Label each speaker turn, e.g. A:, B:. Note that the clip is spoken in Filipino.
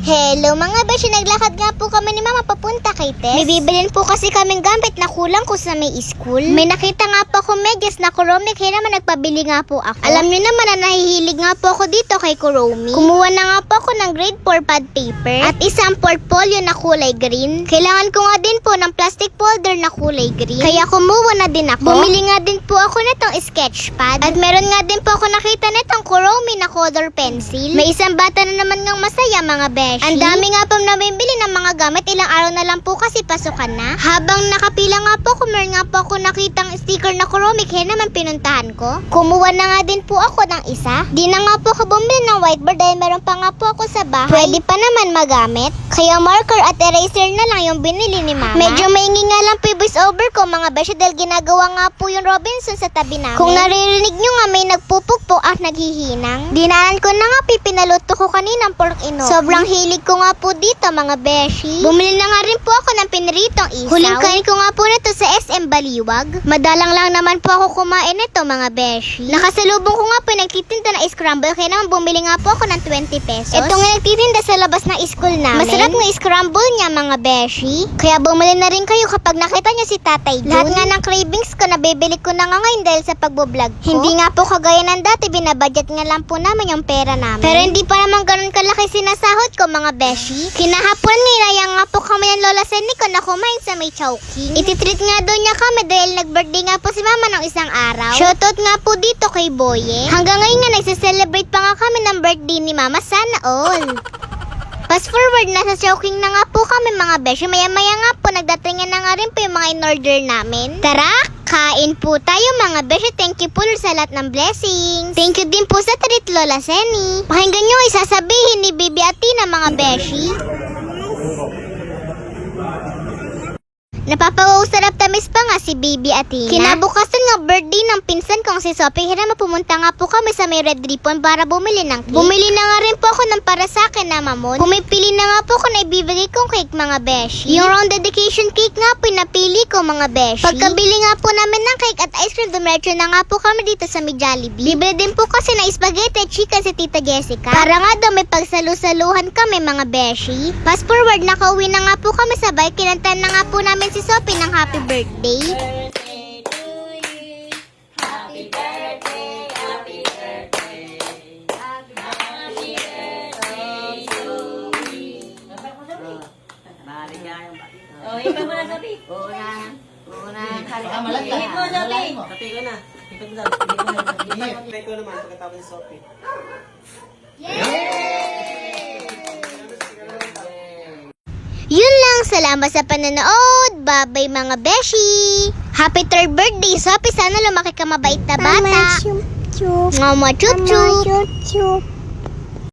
A: Hello mga beshi, naglakad nga po kami ni mama papunta kay Tess. May bibilin po kasi kaming gamit na kulang ko sa may school. May nakita nga po ako medyas na Kuromi, kaya naman nagpabili nga po ako. Alam niyo naman na nahihilig nga po ako dito kay Kuromi. Kumuha na nga po ako ng grade 4 pad paper at isang portfolio na kulay green. Kailangan ko nga din po ng plastic folder na kulay green. Kaya kumuha na din ako. Bumili nga din po ako nitong sketch pad. At meron nga din po ako nakita nitong Kuromi na color pencil. May isang bata na naman ngang masaya mga beshi. Ang dami nga po nabibili ng mga gamit. Ilang araw na lang po kasi pasukan na. Habang nakapila nga po, kumain nga po ako nakitang sticker na Kuromi kaya naman pinuntahan ko. Kumuha na nga din po ako ng isa. Di na nga po ako bumili ng whiteboard dahil meron pa nga po ako sa bahay. Pwede pa naman magamit. Kaya marker at eraser na lang yung binili ni mama. Medyo maingi nga lang voice over ko mga beshi dahil ginagawa nga po yung Robinson sa tabi namin. Kung naririnig nyo nga may nagpupukpok at naghihinang. Dinaanan ko na nga pipinaluto ko kaninang pork ino. Sobrang hilig ko nga po dito mga beshi. Bumili na nga rin po ako ng piniritong isaw. Huling kain ko nga po nito sa SM Baliwag. Madalang lang naman po ako kumain nito mga beshi. Nakasalubong ko nga po nagtitinda ng scramble kaya naman bumili nga po ako ng 20 pesos. Ito nga nagtitinda sa labas ng school namin. Masarap ng scramble niya mga beshi. Kaya bumili na rin kayo kapag nakita niyo si Tatay Jun. Lahat nga ng cravings ko nabibili ko na nga ngayon dahil sa pagbo-vlog ko. Hindi nga po kagaya ng dati, binabudget nga lang po namin yung pera namin. Pero hindi pa naman ganun kalaki sinasahod ko mga beshi. Kinahapon nilaya nga po kami ng Lola Senny ko na kumain sa may Chowking. Ititreat nga daw niya kami dahil nag-birthday nga po si mama ng isang araw. Shoutout nga po dito kay Boye. Hanggang ngayon nga nagse-celebrate pa nga kami ng birthday ni mama. Sana all. Fast forward, nasa Chowking na nga po kami mga beshi. Maya-maya nga po, nagdatingan na nga rin po yung mga in-order namin. Tara, kain po tayo mga beshi. Thank you po sa lahat ng blessings. Thank you din po sa treat Lola Senny. Pakinggan nyo yung sasabihin ni Bibi Atina mga beshi. Napapawaw sarap tamis pa nga si Bibi Atina. Kinabukasan nga birthday ng pinsan kong si Sophie. Naman pumunta nga po kami sa may red ribbon para bumili ng cake. Bumili na nga rin po ako ng para sa akin na mamon. Pumipili na nga po ako na ibibigay kong cake mga beshi. Yung round dedication cake nga po napili ko mga beshi. Pagkabili nga po namin ng cake at ice cream, dumiretso na nga po kami dito sa may Jollibee. Bibili din po kasi na spaghetti at chicken si Tita Jessica. Para nga daw may pagsalu-saluhan kami mga beshi. Fast forward, nakauwi na nga po kami sa bike. Kinantan na nga po namin si Sophie ng happy birthday.
B: Oh, ikaw muna sabi.
C: Una, una,
D: Ah, malag ka.
B: Hit mo, sabi.
D: Ko na. Ikaw mo Tatay ko naman pagkatapos ni Sophie
A: lang, salamat sa panonood. Bye-bye mga beshi. Happy third birthday, Sophie. Sana lumaki ka mabait na bata. Mama, chup chup. Mama, chup chup.